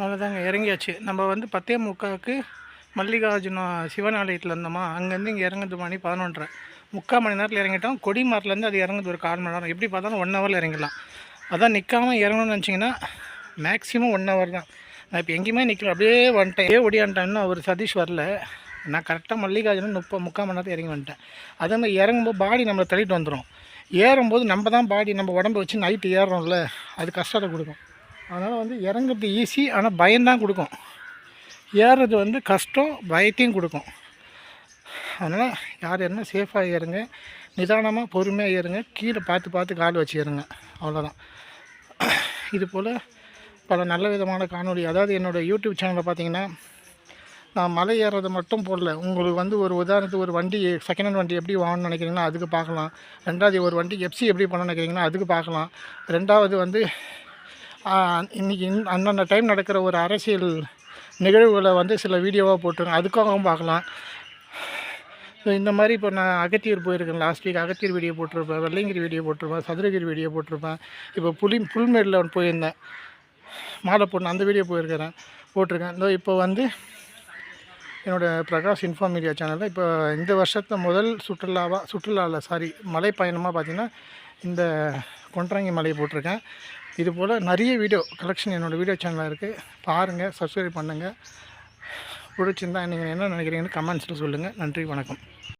அவ்வளோதாங்க இறங்கியாச்சு. நம்ம வந்து பத்தே முக்காவுக்கு மல்லிகார்ஜுன சிவன் ஆலயத்தில் இருந்தோமா அங்கேருந்து இங்கே இறங்குது மணி பதினொன்றரை. முக்கால் மணி நேரத்தில் இறங்கிட்டோம். கொடிமரத்துலேருந்து அது இறங்குது ஒரு கால் மணி நேரம். எப்படி பார்த்தாலும் ஒன் ஹவரில் இறங்கிடலாம். அதான் நிற்காம இறங்கணும்னு நினச்சிங்கன்னா மேக்ஸிமம் ஒன் ஹவர் தான். நான் இப்போ எங்கேயுமே நிற்கல அப்படியே வந்துட்டேன். ஏ ஒடியான்ட்டேன்னு அவர் சதீஷ் வரல. நான் கரெக்டாக மல்லிகார்ஜுனன் முப்பது முக்கால் மணி நேரத்தில் இறங்கி வந்துட்டேன். அதே மாதிரி இறங்கும்போது பாடி நம்மளை தள்ளிட்டு வந்துடும் ஏறும்போது நம்ம தான் பாடி நம்ம உடம்ப வச்சு நைட்டு ஏறுறோம்ல அது கஷ்டத்தை கொடுக்கும். அதனால் வந்து இறங்குறது ஈஸி ஆனால் பயம்தான் கொடுக்கும். ஏறுறது வந்து கஷ்டம் பயத்தையும் கொடுக்கும். அதனால் யார் என்ன சேஃபாக ஏறுங்க. நிதானமாக பொறுமையாக ஏறுங்க. கீழே பார்த்து பார்த்து கால் வச்சு ஏறுங்க. அவ்வளோதான் இது போல் பல நல்ல விதமான காணொளி. அதாவது என்னோடய யூடியூப் சேனலில் பார்த்தீங்கன்னா நான் மலை ஏறுறதை மட்டும் போடல. உங்களுக்கு வந்து ஒரு உதாரணத்துக்கு ஒரு வண்டி செகண்ட் ஹேண்ட் வண்டி எப்படி வாங்கணும்னு நினைக்கிறீங்கன்னா அதுக்கு பார்க்கலாம். ரெண்டாவது ஒரு வண்டி எஃப்சி எப்படி பண்ணணும்னு நினைக்கிறீங்கன்னா அதுக்கு பார்க்கலாம். ரெண்டாவது வந்து இன்றைக்கி அந்தந்த டைம் நடக்கிற ஒரு அரசியல் நிகழ்வுகளை வந்து சில வீடியோவாக போட்டிருக்கேன் அதுக்காகவும் பார்க்கலாம். ஸோ இந்த மாதிரி இப்போ நான் அகத்தியூர் போயிருக்கேன். லாஸ்ட் வீக் அகத்தியூர் வீடியோ போட்டிருப்பேன். வெள்ளைங்கிரி வீடியோ போட்டிருப்பேன். சதுரகிரி வீடியோ போட்டிருப்பேன். இப்போ புலி புல்மேடில் ஒன்று போயிருந்தேன். மாலை பொண்ணு அந்த வீடியோ போயிருக்கிறேன். போட்டிருக்கேன். இதோ இப்போ வந்து என்னோடய பிரகாஷ் இன்ஃபார்ம் மீடியா சேனலில் இப்போ இந்த வருஷத்தில் முதல் சுற்றுலாவாக சுற்றுலாவில் சாரி மலை பயணமாக பார்த்திங்கன்னா இந்த கொன்றாங்கி மலையை போட்டிருக்கேன். இது போல் நிறைய வீடியோ கலெக்ஷன் என்னோடய வீடியோ சேனலில் இருக்குது. பாருங்கள் சப்ஸ்கிரைப் பண்ணுங்கள் பிடிச்சிருந்தா நீங்கள் என்ன நினைக்கிறீங்கன்னு கமெண்ட்ஸில் சொல்லுங்கள் நன்றி வணக்கம்.